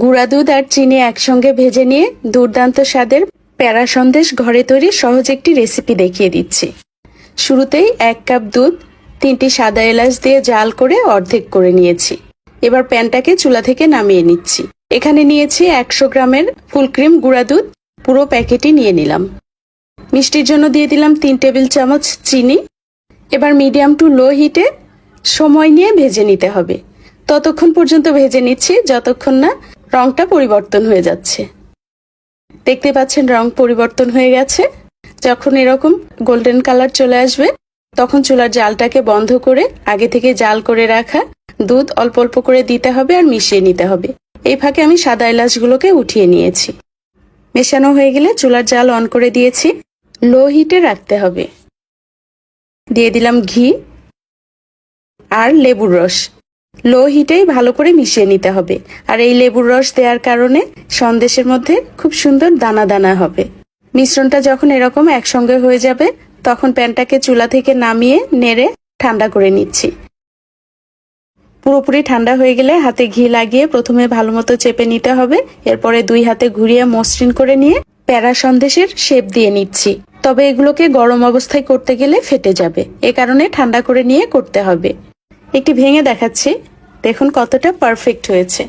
গুঁড়া দুধ আর চিনি একসঙ্গে ভেজে নিয়ে দুর্দান্ত স্বাদের প্যারা সন্দেশ ঘরে তৈরি সহজ একটি রেসিপি দেখিয়ে দিচ্ছি। শুরুতেই এক কাপ দুধ, তিনটি সাদা এলাচ দিয়ে জাল করে অর্ধেক করে নিয়েছি। এবার প্যানটাকে চুলা থেকে নামিয়ে নিচ্ছি। এখানে নিয়েছি একশো গ্রামের ফুল ক্রিম গুঁড়া দুধ, পুরো প্যাকেটই নিয়ে নিলাম। মিষ্টির জন্য দিয়ে দিলাম তিন টেবিল চামচ চিনি। এবার মিডিয়াম টু লো হিটে সময় নিয়ে ভেজে নিতে হবে। ততক্ষণ পর্যন্ত ভেজে নিচ্ছি, যতক্ষণ না রংটা পরিবর্তন হয়ে যাচ্ছে। দেখতে পাচ্ছেন রং পরিবর্তন হয়ে গেছে। যখন এরকম গোল্ডেন কালার চলে আসবে, তখন চুলার জালটাকে বন্ধ করে আগে থেকে জাল করে রাখা দুধ অল্প অল্প করে দিতে হবে আর মিশিয়ে নিতে হবে। এই ফাঁকে আমি সাদা এলাচগুলোকে উঠিয়ে নিয়েছি। মেশানো হয়ে গেলে চুলার জাল অন করে দিয়েছি। লো হিটে রাখতে হবে। দিয়ে দিলাম ঘি আর লেবুর রস। লো হিটেই ভালো করে মিশিয়ে নিতে হবে। আর এই লেবুর রস দেওয়ার কারণে সন্দেশের মধ্যে খুব সুন্দর দানা দানা হবে। মিশ্রণটা যখন এরকম একসঙ্গে হয়ে যাবে, তখন প্যানটাকে চুলা থেকে নামিয়ে নেড়ে ঠান্ডা করে নিচ্ছি। পুরোপুরি ঠান্ডা হয়ে গেলে হাতে ঘি লাগিয়ে প্রথমে ভালো মতো চেপে নিতে হবে। এরপরে দুই হাতে ঘুরিয়ে মসৃণ করে নিয়ে প্যারা সন্দেশের শেপ দিয়ে নিচ্ছি। তবে এগুলোকে গরম অবস্থায় করতে গেলে ফেটে যাবে। এ কারণে ঠান্ডা করে নিয়ে করতে হবে। একটি ভেঙে দেখাচ্ছি। দেখুন কতটা পারফেক্ট হয়েছে।